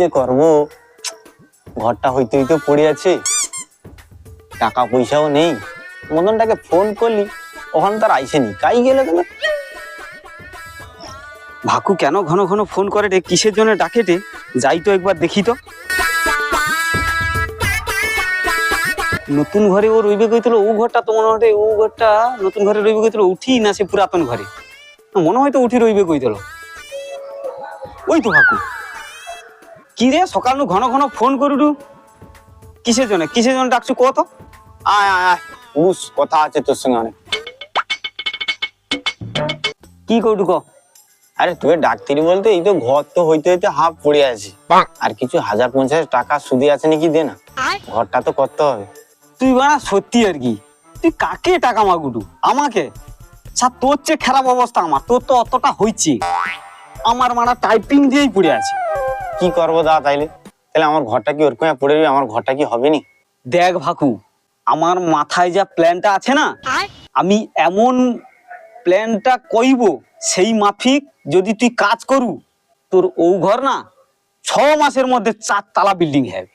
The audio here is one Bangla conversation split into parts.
যে করব? ঘরটা হইতে হইতে পড়ে আছে। টাকা পয়সাও নেই। মদনটাকে ফোন করলি, ওখানে তার আইসেনি কাই গেলে কেন ভাকু, কেন ঘন ঘন ফোন করে রে? কিসের জন্য ডাকে রে? যাই তো একবার দেখি তো। নতুন ঘরে ও রইবে কইছিল ও ঘরটা তো মনে হয় ও ঘরটা নতুন ঘরে রইবে কইছিল উঠি না সে পুরাতন ঘরে। মনে হয় তো উঠি রইবে কইছিল ওই তো ভাকু। কি রে সকাল নু ঘন ঘন ফোন করুডু কিসের জন্য? কিসের জন্য ডাকছু কত আয় আয় আয়। বুঝ কথা আছে তোর সঙ্গে অনেক। কি করডু ক? আরে তুই ডাক্তারি বলতে এই তো ঘর তো হইতে হইতে হাফ পড়ে আছে। আর কিছু হাজার পঞ্চাশ টাকা সুদে আছে নাকি দে না। ঘরটা তো করতে হবে। তুই বানা সত্যি আর কি? তুই কাকে টাকা মাগুটু আমাকে? আচ্ছা তোর চেয়ে খারাপ অবস্থা আমার। তোর তো অতটা হইছে। আমার মানা টাইপিং দিয়েই পড়ে আছে। কি করব দা তাইলে? তাহলে আমার ঘরটা কি ওরকম পড়ে যাবে আমার ঘরটা কি হবে নি দেখ ভাকু আমার মাথায় যা প্ল্যানটা আছে না আমি এমন প্ল্যানটা কইব সেই মাফিক যদি তুই কাজ করু তোর ও ঘর না ছ মাসের মধ্যে চার তালা বিল্ডিং হবে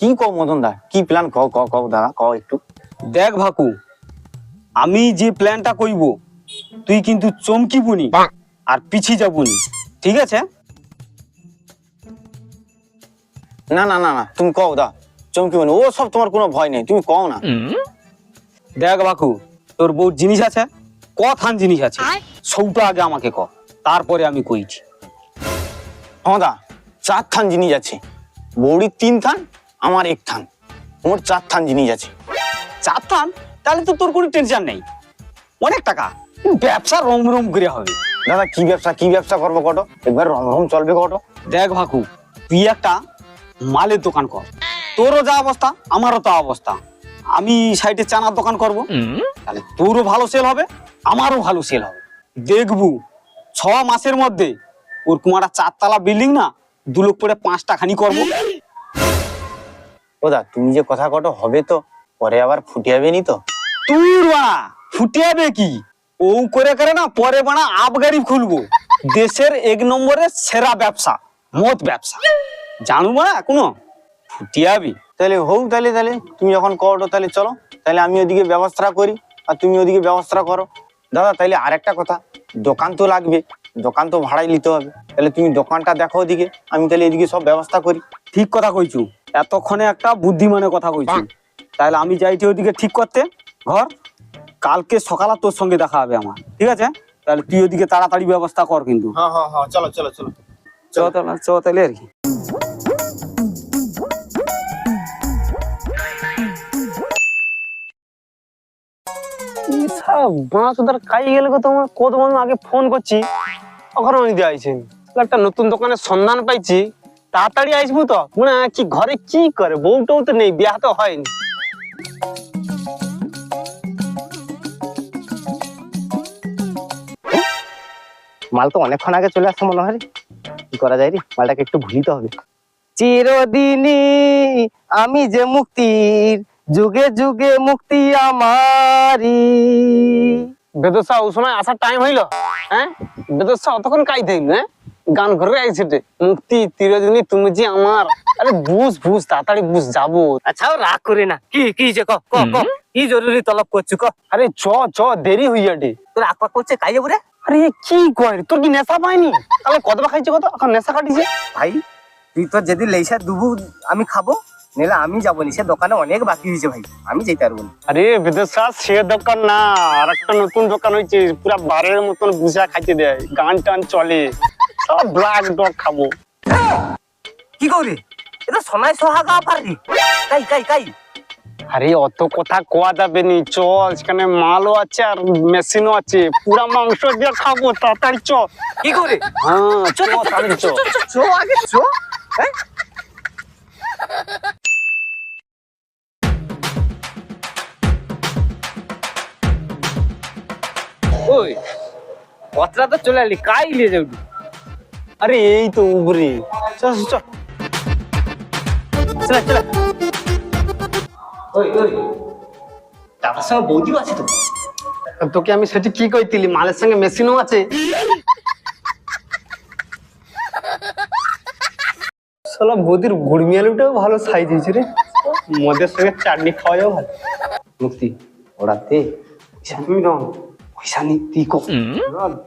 কি কও মদন দা? কি প্ল্যান কও কও কও দাদা কও একটু। দেখ ভাকু আমি যে প্ল্যানটা কইব তুই কিন্তু চমকিবুনি আর পিছিয়ে যাবুনি ঠিক আছে? না না না না তুমি কও দা চমকি বনে ও সব তোমার কোনো ভয় নেই তুমি কও না। দেখ বাকু তোর বউ জিনিস আছে ক থান জিনিস আছে। সৌটা আগে আমাকে ক তারপরে আমি কইছি। হ্যাঁ দা চার থান জিনিস আছে। বৌড়ির তিন থান আমার এক থান মোট চার থান জিনিস আছে। চার থান তাহলে তো তোর কোনো টেনশন নেই। অনেক টাকা। ব্যবসা রম রম করে হবে। দাদা কি ব্যবসা কি ব্যবসা করব কটো? একবার রম রম চলবে কটো? দেখ ভাকু তুই একটা মালের দোকান কর। তোরও যা অবস্থা আমারও তা অবস্থা। আমি সাইডে চানার দোকান করব। তাহলে তোরও ভালো সেল হবে আমারও ভালো সেল হবে। দেখবু ছ মাসের মধ্যে ওরকম একটা চারতলা বিল্ডিং না দু লোক পরে পাঁচটা খানি করব। ও দা তুমি যে কথা কটো হবে তো পরে আবার ফুটে যাবে নি তো? তুই বাড়া ফুটে যাবে কি? ও করে করে না পরে বানা আবগারি খুলবো। দেশের এক নম্বরের সেরা ব্যবসা মদ ব্যবসা। জানু বাড়া এখনও ফুটে যাবি তাহলে হোক তাহলে তাহলে তুমি যখন করো তাহলে চলো। তাহলে আমি ওদিকে ব্যবস্থা করি আর তুমি ওদিকে ব্যবস্থা করো। দাদা তাহলে আরেকটা কথা দোকান তো লাগবে দোকান তো ভাড়াই নিতে হবে। তাহলে তুমি দোকানটা দেখো ওদিকে আমি তাহলে এদিকে সব ব্যবস্থা করি। ঠিক কথা কইছু এতক্ষণে একটা বুদ্ধিমানের কথা কইছু। তাহলে আমি যাইছি ওদিকে ঠিক করতে ঘর কালকে সকালে তোর সঙ্গে দেখা হবে আমার ঠিক আছে? তাহলে তুই ওদিকে তাড়াতাড়ি ব্যবস্থা কর কিন্তু। হ্যাঁ হ্যাঁ হ্যাঁ চলো চলো চলো। চ তাহলে চ তাহলে আর কি। কাই গেলে তোমার? কত বন্ধু আগে ফোন করছি ওখানে উনি দিয়ে আইছেন একটা নতুন দোকানের সন্ধান পাইছি তাড়াতাড়ি আসব তো। মনে কি ঘরে কি করে? তো নেই বিয়া তো হয়নি। মাল তো অনেকক্ষণ আগে চলে আসছে মনে হয় কি করা যায় রে? মালটাকে একটু ভুলিতে হবে। চিরদিনই আমি যে মুক্তির যুগে যুগে মুক্তি আমারি বেদসা ও সময় আসার টাইম হইল হ্যাঁ? বেদসা অতক্ষণ কাই থাকল হ্যাঁ? গান ঘরে আইছে। মুক্তি চিরদিনই তুমি যে আমার। আরে বুঝ বুঝ তাড়াতাড়ি বুঝ যাব। আচ্ছা রাগ করে না। কি কি যে ক ক ক জরুরি তলব করছু ক? আরে চ চ দেরি হইয়া ডে তোর আকপাক করছে কাই যাব রে আরে কি কয় তোর কি নেশা পাইনি তাহলে কতবা খাইছে কত? এখন নেশা কাটিছে? ভাই তুই তো যদি লেইসা দুবু আমি খাব। নিলে আমি যাব নি সে দোকানে অনেক বাকি হয়েছে ভাই আমি যেতে পারব না আরে বিদেশা সে দোকান না আর একটা নতুন দোকান হয়েছে পুরা বারের মতন বুঝা খাইতে দেয় গান টান চলে সব ব্ল্যাক ডগ খাব কি করে এটা সোনাই সোহাগা পারি কাই কাই কাই আরে অত কথা কোয়া যাবে নি চ এখানে মালও আছে আর মেশিনও আছে পুরা মাংস দিয়ে খাব তাড়াতাড়ি চ কি করে হ্যাঁ চ চ, তাড়াতাড়ি আগে হ্যাঁ? ওই কতটা তো চলে আলি কাই নিয়ে যাবি? আরে এই তো উপরে চল চল চল। ওই ওই দাদার সঙ্গে বৌদিও আছে তো? তোকে আমি সেটি কি কইতিলি? মালের সঙ্গে মেশিনও আছে? সালা বৌদির গুড়মিয়ালুটাও ভালো সাইজ হয়েছে রে। মদের সঙ্গে চাটনি খাওয়া যাও ভালো। মুক্তি ওড়াতে আমি নয় পয়সা নেই তুই কো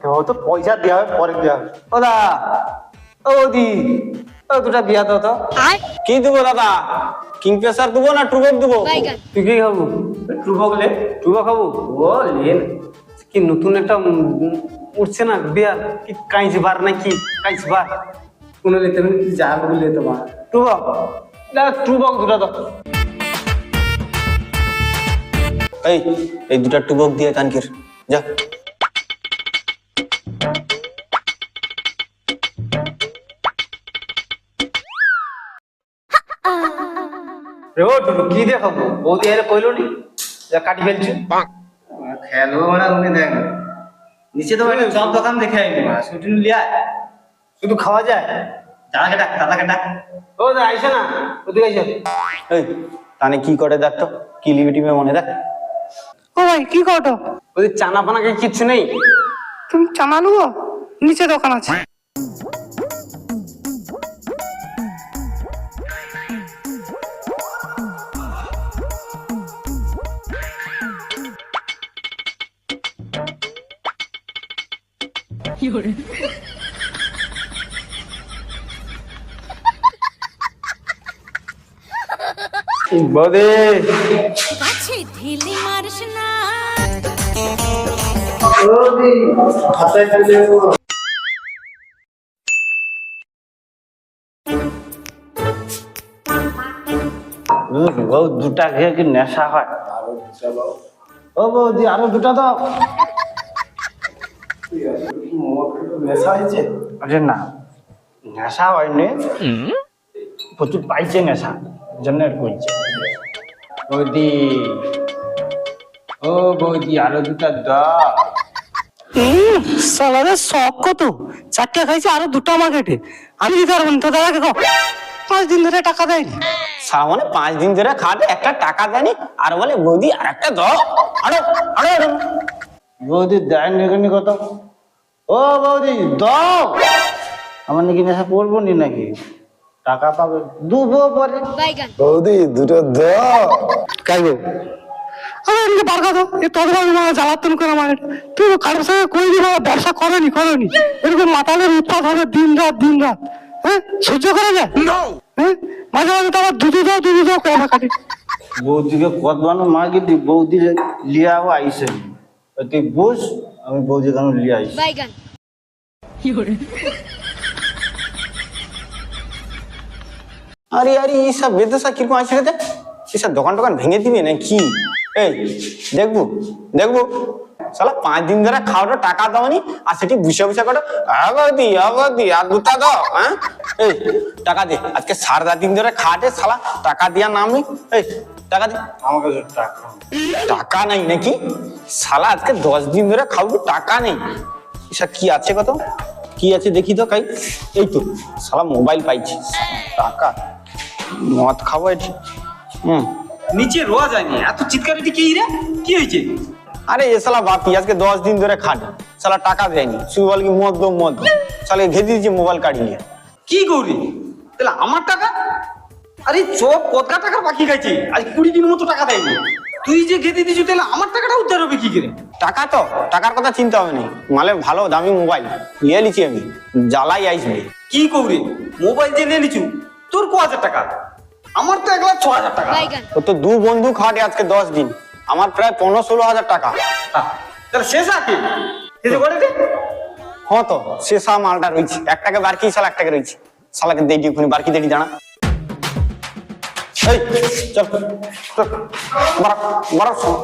দেওয়া তো পয়সা দেওয়া হবে পরে দেওয়া হবে ও দা ও দি ও দুটা বিয়া দাও তো কি দেবো দাদা কিংফিশার দেবো না ট্রুবেক দেবো তুই কি খাব টুবা বলে টুবা খাব ও লেন কি নতুন একটা উঠছে না বিয়ার কি কাইজ বার নাকি কাইজ বার কোন লেতে যা বলে বার টুবা না টুবা দুটা দাও এই এই দুটা টুবক দিয়ে কানকির যা। কি দেখাবো? বৌদি আরে কইলো নি যা কাটি ফেলছি। খেলব মানে উনি দেখ। নিচে তো একটা চপ দোকান দেখে আইনি মা। শুটিং লিয়া। শুধু খাওয়া যায়? দাদাকে ডাক দাদাকে ডাক। ও দা আইসে না। ওদিকে আইসে। এই তানে কি করে দেখ তো? কি লিমিটিমে মনে দেখ? ও ভাই কি ওদের চানা পানা কি কিচ্ছু নেই? তুমি চানা নেব? নিচে দোকান আছে। বৌদি ঢিলি মারিস ও দুটা খেয়ে কি নেশা হয়? ও বৌদি, আরও দুটা দাও। আরে না, নেশা হয়নি। প্রচুর পাইছে নেশা জন্য করছে বৌদি ও বৌদি আরও দুটা দাও। সালাদের শখ কত? চারটে খাইছে আরও দুটো মার্কেটে আমি দিতে পারব না তো দাদাকে কো পাঁচ দিন ধরে টাকা দেয়নি। সারা মানে পাঁচ দিন ধরে খাটে একটা টাকা দেয়নি আর বলে বৌদি আর একটা দাও। আরও আরও আরও। বৌদি দেয় নাকি কত? ও বৌদি দাও। আমার নাকি নেশা পড়ব নি নাকি? টাকা পাবে দুবো পরে। বৌদি দুটো দাও। কাইবো আরে এমনি বার কথা এ তোর মানে জ্বালাতন করে আমার তুই কারোর সঙ্গে কই দিবা ব্যবসা করনি করনি। এরকম মাতালের উৎপাদ হবে দিন রাত দিন রাত। হ্যাঁ? সহ্য করা যায় হ্যাঁ? মাঝে মাঝে তো আবার দুধু দাও দুধু দাও করে আমার কাটে। বৌদিকে কতবানো মাগি দি বৌদি লিয়াও আইসে তুই বুঝ আমি বৌদি কেন লিয়ে আইসি। বাইগান। আরে আরে বেদশা কীরকম এসব দোকান টোকান ভেঙে দিবে না কি এই দেখব দেখব। সালা পাঁচ দিন ধরে খাওয়াটা টাকা দাওনি আর সেটি বুসে বুসে করে আগদি আগদি আর দুটা দাও হ্যাঁ? এই টাকা দে। আজকে সারা দিন ধরে খাটে সালা টাকা দিয়া নাম নেই। এই টাকা দে। আমার কাছে টাকা। টাকা নাই নাকি? সালা আজকে দশ দিন ধরে খাব টাকা নেই। এসব কি আছে কত? কি আছে দেখি তো কাই। এই তো সালা মোবাইল পাইছি। টাকা। মদ খাব এটি। হুম। নিচে রোয়া যায়নি। এত চিৎকার এটি কি রে? কি হয়েছে? আরে এ সালা বাপি আজকে দশ দিন ধরে খাটে। সালা টাকা দেয়নি। শুধু বল কি মদ দো মদ সালা ঘেঁটে দিয়েছি মোবাইল কাটি নিয়ে। কি করি তাহলে আমার টাকা? আরে চোখ কতকা টাকার বাকি খাইছে? আজ কুড়ি দিন মতো টাকা দেয়নি। তুই যে খেতে দিচ্ছ তাহলে আমার টাকাটা উদ্ধার হবে কি করে? টাকা তো টাকার কথা চিন্তা হবে না। মালে ভালো দামি মোবাইল নিয়ে নিছি আমি। জ্বালাই আসবে কি করি? মোবাইল যে নিয়ে নিছু তোর ক হাজার টাকা? আমার তো এক লাখ ছ হাজার টাকা ও তো দু বন্ধু খাটে আজকে দশ দিন আমার প্রায় পনেরো ষোলো হাজার টাকা হ্যাঁ, তাহলে শেষ আছে শেষ করে হ্যাঁ তো সে মালটা রয়েছে একটাকে বারকি সাল একটাকে রয়েছে সালাকে দেই ওখানে বারকি দেরি জানা এই চল চল বড় বড় শোন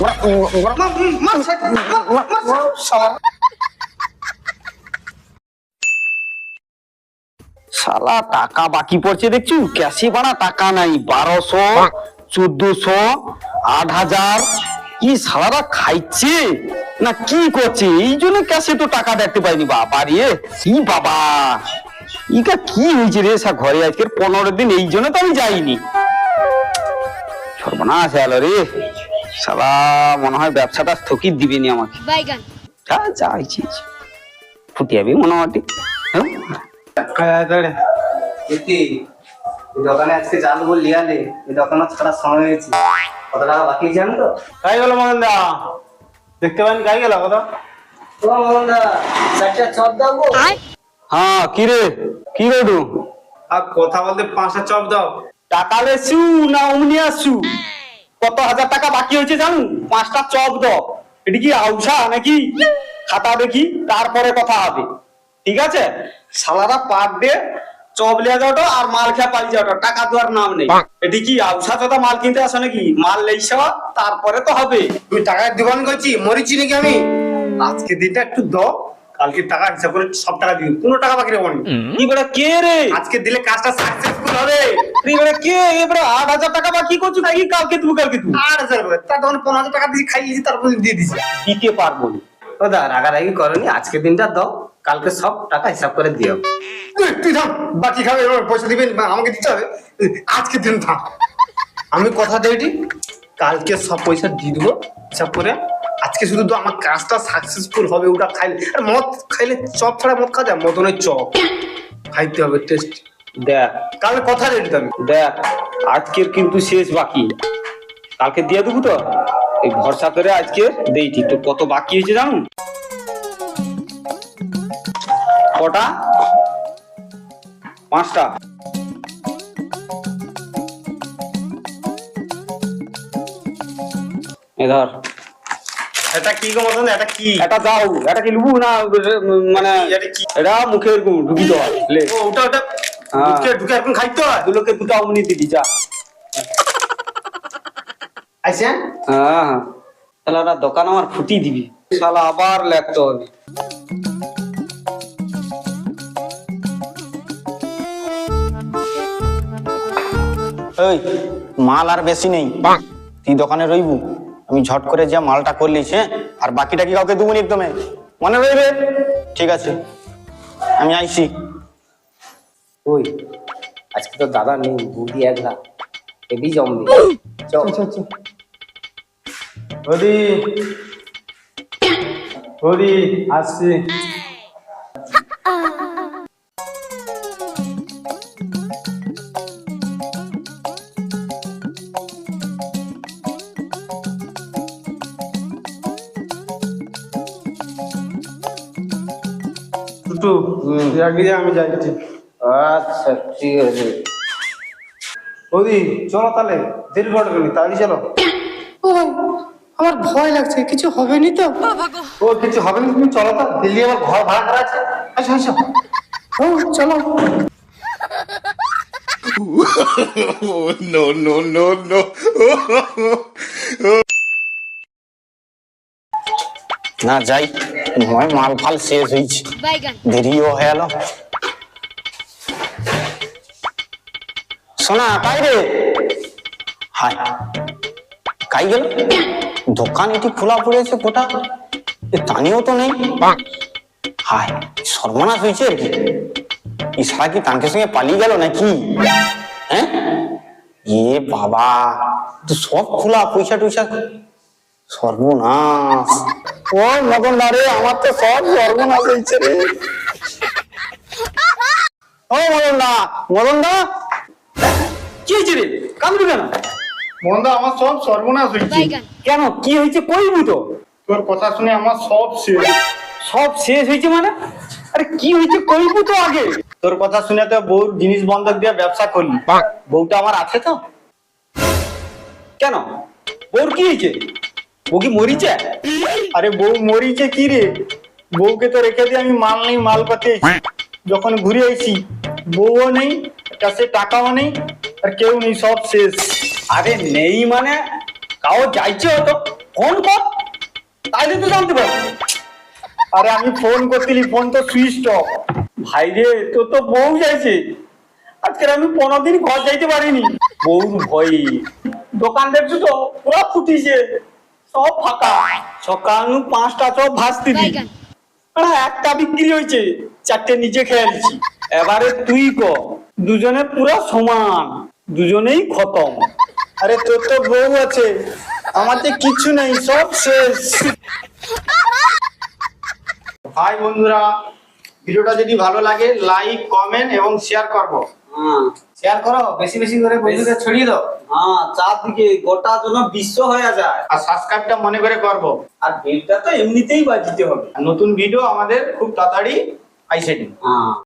বড় বড় মা- মার সাইড, মার, মার, মার সাইড। শালা টাকা বাকি পড়ছে দেখছু? ক্যাশে বাড়া টাকা নাই বারোশো চোদ্দশো আট হাজার কি শালারা খাইছে? না কি করছে? এই জন্য ক্যাশে তো টাকা দেখতে পাইনি বাবা রে। কি বাবা। ইকা কি হয়েছে রে সা ঘরে আজকের পনেরো দিন? এই জন্য তো আমি যাইনি। সর্বনাশ হলো রে। শালা মনে হয় ব্যবসাটা স্থগিত দিবেনি আমাকে। বাইগান। যা যা ইচ্ছে ইচ্ছে। ফুটি যাবি মোটামুটি। হ্যাঁ? এটি দোকানে আজকে জাল বল লিয়ালে এই দোকানে ছাড়া সময় হয়েছে। কত টাকা বাকি জানো তো? কাই গেল মদন দা দেখতে পান কাই গেল কত ও মোহনদা চারটা চপ দাও হ্যাঁ কি রে? কি আর কথা বলতে পাঁচটা চপ দাও। টাকা লেছু না অমনি আসছু কত হাজার টাকা বাকি হয়েছে জানু? পাঁচটা চপ দাও। এটা কি আউসা নাকি? খাতা দেখি তারপরে কথা হবে। ঠিক আছে? সালারা পার দে চপ লিয়া যাওটা আর মাল খেয়ে পালিয়ে যাওটা টাকা দেওয়ার নাম নেই। এটি কি আউসা তোতা মাল কিনতে আসো নাকি? মাল লেইছ তারপরে তো হবে। তুই টাকায় দোকান করছি মরিছি নাকি আমি? আজকে দিনটা একটু দাও কালকে টাকা হিসাব করে সব টাকা দিবি কোনো টাকা বাকি রাখব কি কে রে? আজকে দিলে কাজটা সাকসেসফুল হবে। তুই কে? এবারে আট হাজার টাকা বাকি করছ নাকি? কালকে তুমি কালকে তুমি আট হাজার করে তার তখন পনেরো হাজার টাকা দিয়েছি খাইয়েছি তারপর দিয়ে দিছি। দিতে পারব না। ও দা রাগারাগি করনি আজকে দিনটা দাও কালকে সব টাকা হিসাব করে দিও। তুই তুই থাম বাকি খাবে এবার পয়সা দিবেন আমাকে দিতে হবে। আজকে দিন থাম। আমি কথা দিয়েছি কালকে সব পয়সা দিয়ে দেবো হিসাব করে। আজকে শুধু তো আমার কাজটা সাকসেসফুল হবে ওটা খাইলে। আর মদ খাইলে চপ ছাড়া মদ খাওয়া যায়? মদনের চপ। খাইতে হবে টেস্ট দেখ। কালকে কথা রেডি আমি। দেখ আজকের কিন্তু শেষ বাকি। কালকে দিয়ে দেবো তো। এই ভরসা করে আজকে দেইছি। তো কত বাকি হয়েছে জানো কটা? পাঁচটা। এ ধর। এটা কি গো মদন এটা কি? এটা দাও। এটা কি লুবু না মানে এটা কি? এটা মুখের ঢুকি দেওয়া লে। ও ওটা ওটা। ঢুকে এখন খাইতে হয়? দুলোকে দুটো অমনি দিবি যা। হ্যাঁ হ্যাঁ। তাহলে ওরা দোকান আমার ফুটি দিবি। শালা আবার লেখতে হবে ওই মাল আর বেশি নেই। তুই দোকানে রইবু আমি ঝট করে যা মালটা করলিস হ্যাঁ? আর বাকিটা কি কাউকে দেবো একদমে? মনে রইবে? ঠিক আছে। আমি আইছি। ওই আজকে তো দাদা নেই বুদ্ধি একলা। হেবি জমবে চল বৌদি বৌদি আসছি। তুই আগে আমি যাচ্ছি আচ্ছা ঠিক আছে। বৌদি চলো তাহলে দেরি করবে নি তাড়াতাড়ি চলো। ও আমার ভয় লাগছে কিছু হবে নি তো ও কিছু হবে না তুমি চলো তো দিল্লি আমার ঘর ভাড়া করা আছে। আচ্ছা আচ্ছা ও চলো। no, no, no, no. না যাই নয় মাল ফাল শেষ হয়েছে দেরিও হয়ে গেল। শোনা কাই রে? হাই কাই গেল? দোকান এটি খোলা পড়েছে এ তানিও তো নেই। হাই সর্বনাশ হয়েছে আর কি। এই সারা কি তানকের সঙ্গে পালিয়ে গেল নাকি? হ্যাঁ? এ বাবা তো সব খোলা পয়সা টয়সা সর্বনাশ। ও মদন রে আমার তো সব সর্বনাশ হয়েছে রে। ও মদন দা মদন দা কি হয়েছে রে? কান্দু কেন? মন্দা আমার সব সর্বনাশ হয়েছে। কেন? কি হয়েছে? কইবু তো? তোর কথা শুনে আমার সব শেষ। সব শেষ হয়েছে মানে? আরে কি হয়েছে? কইবু তো আগে? তোর কথা শুনে তো বউর জিনিস বন্ধক দিয়ে ব্যবসা করলি। বউটা আমার আছে তো? কেন? ওর কি হয়েছে? ও কি মরিছে আরে বউ মরিছে কি রে? বউকে তো রেখে দিয়ে আমি মাল নেই, মাল পাতে যখন ঘুরে আইছি, বউও নেই, কাছে টাকাও নেই, আর কেউ নেই, সব শেষ। আরে নেই মানে? কাও যাইছে হয়তো ফোন কর, তাইলে তো জানতে পারব। আরে আমি ফোন করছিলি, ফোন তো সুইচ অফ। ভাই রে, তোর তো বউ যাইছে। আজকে আমি পনেরো দিন ঘর যাইতে পারিনি। বউর ভয়। দোকান দেখছ তো, পুরো ফুটিছে। সব ফাঁকা। সকাল নু পাঁচটা সব ভাসতে দি একটা বিক্রি হয়েছে চারটে নিচে খেয়ালছি এবারে তুই ক? দুজনে পুরো সমান দুজনেই খতম। আরে তোর তো বউ আছে আমার যে কিচ্ছু নেই সব শেষ। ভাই বন্ধুরা ভিডিওটা যদি ভালো লাগে লাইক কমেন্ট এবং শেয়ার করব। হ্যাঁ। শেয়ার করো বেশি বেশি করে বন্ধুদের ছড়িয়ে দাও। হ্যাঁ চারদিকে গোটা জন্য বিশ্ব হয়ে যায়। আর সাবস্ক্রাইবটা মনে করে করব। আর বিলটা তো এমনিতেই বাজিতে হবে। আর নতুন ভিডিও আমাদের খুব তাড়াতাড়ি আইসেনি হ্যাঁ।